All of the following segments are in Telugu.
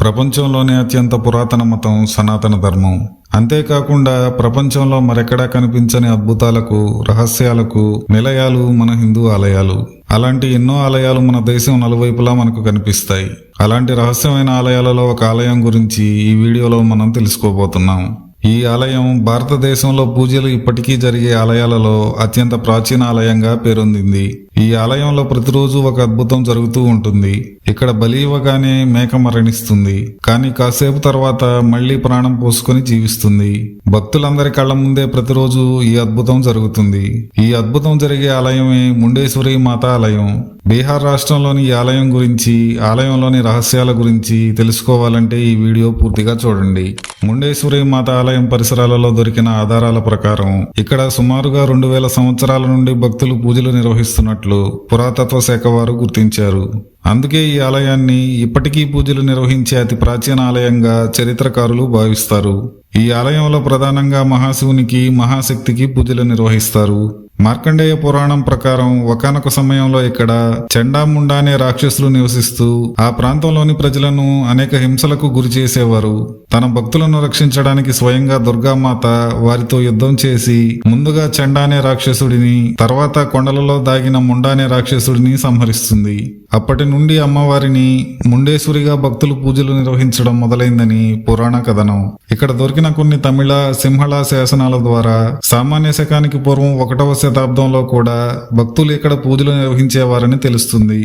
ప్రపంచంలోనే అత్యంత పురాతన మతం సనాతన ధర్మం. అంతేకాకుండా ప్రపంచంలో మరెక్కడా కనిపించని అద్భుతాలకు రహస్యాలకు నిలయాలు మన హిందూ ఆలయాలు. అలాంటి ఎన్నో ఆలయాలు మన దేశం నలువైపులా మనకు కనిపిస్తాయి. అలాంటి రహస్యమైన ఆలయాలలో ఒక ఆలయం గురించి ఈ వీడియోలో మనం తెలుసుకోబోతున్నాం. ఈ ఆలయం భారతదేశంలో పూజలు ఇప్పటికీ జరిగే ఆలయాలలో అత్యంత ప్రాచీన ఆలయంగా పేరొందింది. ఈ ఆలయంలో ప్రతిరోజు ఒక అద్భుతం జరుగుతూ ఉంటుంది. ఇక్కడ బలి ఇవ్వగానే మేక మరణిస్తుంది. కానీ కాసేపు తర్వాత మళ్ళీ ప్రాణం పోసుకొని జీవిస్తుంది. భక్తులందరి కళ్ళ ముందే ప్రతిరోజు ఈ అద్భుతం జరుగుతుంది. ఈ అద్భుతం జరిగే ఆలయమే ముండేశ్వరి మాత ఆలయం. బీహార్ రాష్ట్రంలోని ఈ ఆలయం గురించి ఆలయంలోని రహస్యాల గురించి తెలుసుకోవాలంటే ఈ వీడియో పూర్తిగా చూడండి. ముండేశ్వరి మాత ఆలయం పరిసరాలలో దొరికిన ఆధారాల ప్రకారం ఇక్కడ సుమారుగా రెండు వేల సంవత్సరాల నుండి భక్తులు పూజలు నిర్వహిస్తున్నట్లు పురాతత్వ శాఖ వారు గుర్తించారు. అందుకే ఈ ఆలయాన్ని ఇప్పటికీ పూజలు నిర్వహించే అతి ప్రాచీన ఆలయంగా చరిత్రకారులు భావిస్తారు. ఈ ఆలయంలో ప్రధానంగా మహాశివునికి మహాశక్తికి పూజలు నిర్వహిస్తారు. మార్కండేయ పురాణం ప్రకారం ఒకానొక సమయంలో ఇక్కడ చెండాముండా అనే రాక్షసులు నివసిస్తూ ఆ ప్రాంతంలోని ప్రజలను అనేక హింసలకు గురి చేసేవారు. తన భక్తులను రక్షించడానికి స్వయంగా దుర్గామాత వారితో యుద్ధం చేసి ముందుగా చెండానే రాక్షసుడిని తర్వాత కొండలలో దాగిన ముండానే రాక్షసుడిని సంహరిస్తుంది. అప్పటి నుండి అమ్మవారిని ముండేశ్వరిగా భక్తులు పూజలు నిర్వహించడం మొదలైందని పురాణ కథనం. ఇక్కడ దొరికిన కొన్ని తమిళ సింహళ శాసనాల ద్వారా సామాన్య శకానికి పూర్వం ఒకటవ శతాబ్దంలో కూడా భక్తులు ఇక్కడ పూజలు నిర్వహించేవారని తెలుస్తుంది.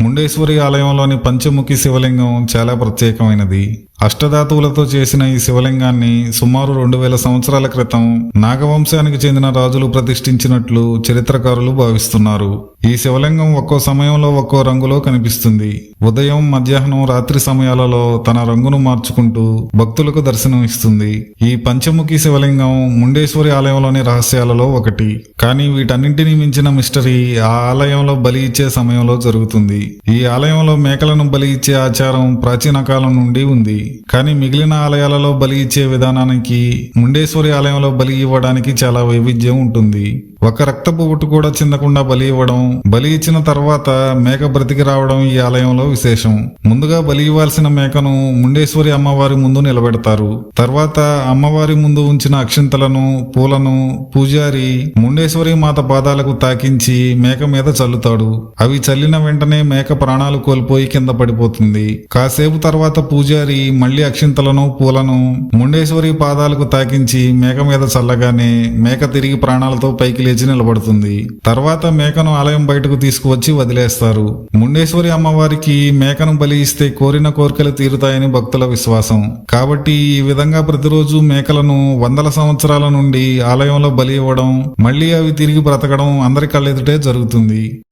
ముండేశ్వరి ఆలయంలోని పంచముఖి శివలింగం చాలా ప్రత్యేకమైనది. అష్టధాతువులతో చేసిన ఈ శివలింగాన్ని సుమారు రెండు వేల సంవత్సరాల క్రితం నాగవంశానికి చెందిన రాజులు ప్రతిష్ఠించినట్లు చరిత్రకారులు భావిస్తున్నారు. ఈ శివలింగం ఒక్కో సమయంలో ఒక్కో రంగులో కనిపిస్తుంది. ఉదయం మధ్యాహ్నం రాత్రి సమయాలలో తన రంగును మార్చుకుంటూ భక్తులకు దర్శనం ఇస్తుంది ఈ పంచముఖి శివలింగం ముండేశ్వరి ఆలయంలోని రహస్యాలలో ఒకటి. కానీ వీటన్నింటినీ మించిన మిస్టరీ ఆ ఆలయంలో బలి ఇచ్చే సమయంలో జరుగుతుంది. ఈ ఆలయంలో మేకలను బలి ఇచ్చే ఆచారం ప్రాచీన కాలం నుండి ఉంది. కానీ మిగిలిన ఆలయాలలో బలి ఇచ్చే విధానానికి ముండేశ్వరి ఆలయంలో బలి ఇవ్వడానికి చాలా వైవిధ్యం ఉంటుంది. ఒక రక్తపు ఒట్టు కూడా చిందకుండా బలి ఇవ్వడం బలి ఇచ్చిన తర్వాత మేక బ్రతికి రావడం ఈ ఆలయంలో విశేషం. ముందుగా బలి ఇవ్వాల్సిన మేకను ముండేశ్వరి అమ్మవారి ముందు నిలబెడతారు. తర్వాత అమ్మవారి ముందు ఉంచిన అక్షింతలను పూలను పూజారి ముండేశ్వరి మాత పాదాలకు తాకించి మేక మీద చల్లుతాడు. అవి చల్లిన వెంటనే మేక ప్రాణాలు కోల్పోయి కింద పడిపోతుంది. కాసేపు తర్వాత పూజారి మళ్ళీ అక్షింతలను పూలను ముండేశ్వరి పాదాలకు తాకించి మేక మీద చల్లగానే మేక తిరిగి ప్రాణాలతో పైకి లేచి నిలబడుతుంది. తర్వాత మేకను ఆలయం బయటకు తీసుకువచ్చి వదిలేస్తారు. ముండేశ్వరి అమ్మవారికి మేకను బలి ఇస్తే కోరిన కోరికలు తీరుతాయని భక్తుల విశ్వాసం. కాబట్టి ఈ విధంగా ప్రతిరోజు మేకలను వందల సంవత్సరాల నుండి ఆలయంలో బలి ఇవ్వడం మళ్ళీ అవి తిరిగి బ్రతకడం అందరి కళ్ళెదుటే జరుగుతుంది.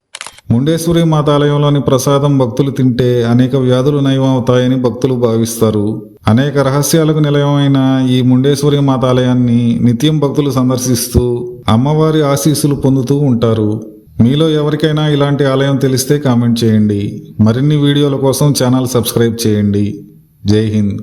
ముండేశ్వరి మాతాలయంలోని ప్రసాదం భక్తులు తింటే అనేక వ్యాధులు నయమవుతాయని భక్తులు భావిస్తారు. అనేక రహస్యాలకు నిలయమైన ఈ ముండేశ్వరి మాతాలయాన్ని నిత్యం భక్తులు సందర్శిస్తూ అమ్మవారి ఆశీస్సులు పొందుతూ ఉంటారు. మీలో ఎవరికైనా ఇలాంటి ఆలయం తెలిస్తే కామెంట్ చేయండి. మరిన్ని వీడియోల కోసం ఛానల్ సబ్స్క్రైబ్ చేయండి. జై హింద్.